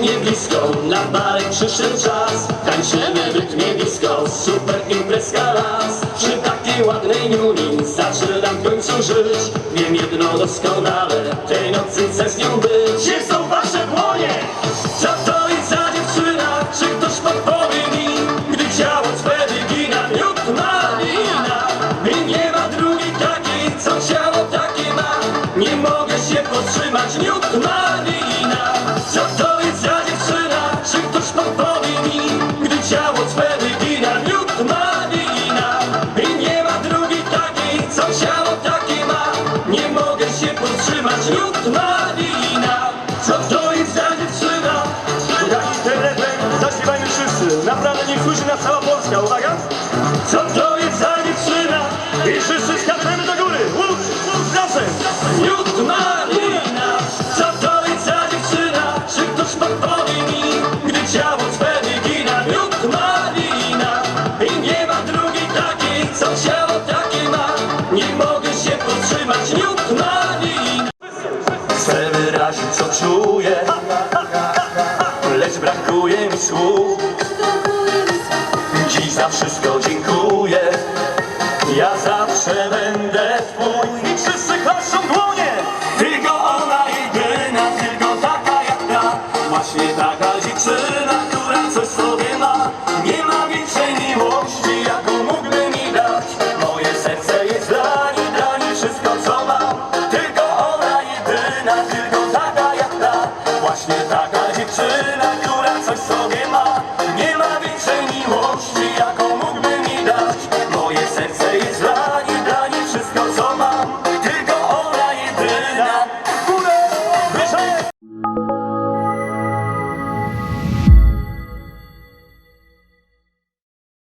mnie blisko Na barek przyszedł czas Tańczymy w rytmie disco Super imprezka raz Przy takiej ładnej niuni Zaczynam w końcu żyć Wiem jedno doskonale Tej nocy chcę z nią być Gdzie są wasze dłonie? Co to jest za dziewczyna? Czy ktoś podpowie mi? Gdy ciało twe wygina Miód malina I nie ma drugiej takiej Co ciało takie ma Nie mogę się powstrzymać Miód Wszyscy. Naprawdę niech słyszy nas cała Polska. Uwaga! Co to jest za dziewczyna? I wszyscy skaczemy do góry. Łódź, łódź, razem. Miód malina Co to jest za dziewczyna? Czy ktoś podpowie mi? Gdy ciało twe wygina Miód malina I nie ma drugiej takiej Co ciało takie ma Nie mogę się powstrzymać Miód malina Chcę wyrazić co czuję, lecz brakuje mi słów. Za wszystko dziękuję. Ja zawsze będę Twój. I wszyscy klaszą dłonie. Tylko ona jedyna Tylko taka jak ta. Właśnie taka dziewczyna Która coś sobie ma. Nie ma większej miłości Jaką mógłby mi dać. Moje serce jest dla niej Dla niej wszystko co mam. Tylko ona jedyna Tylko taka jak ta. Właśnie taka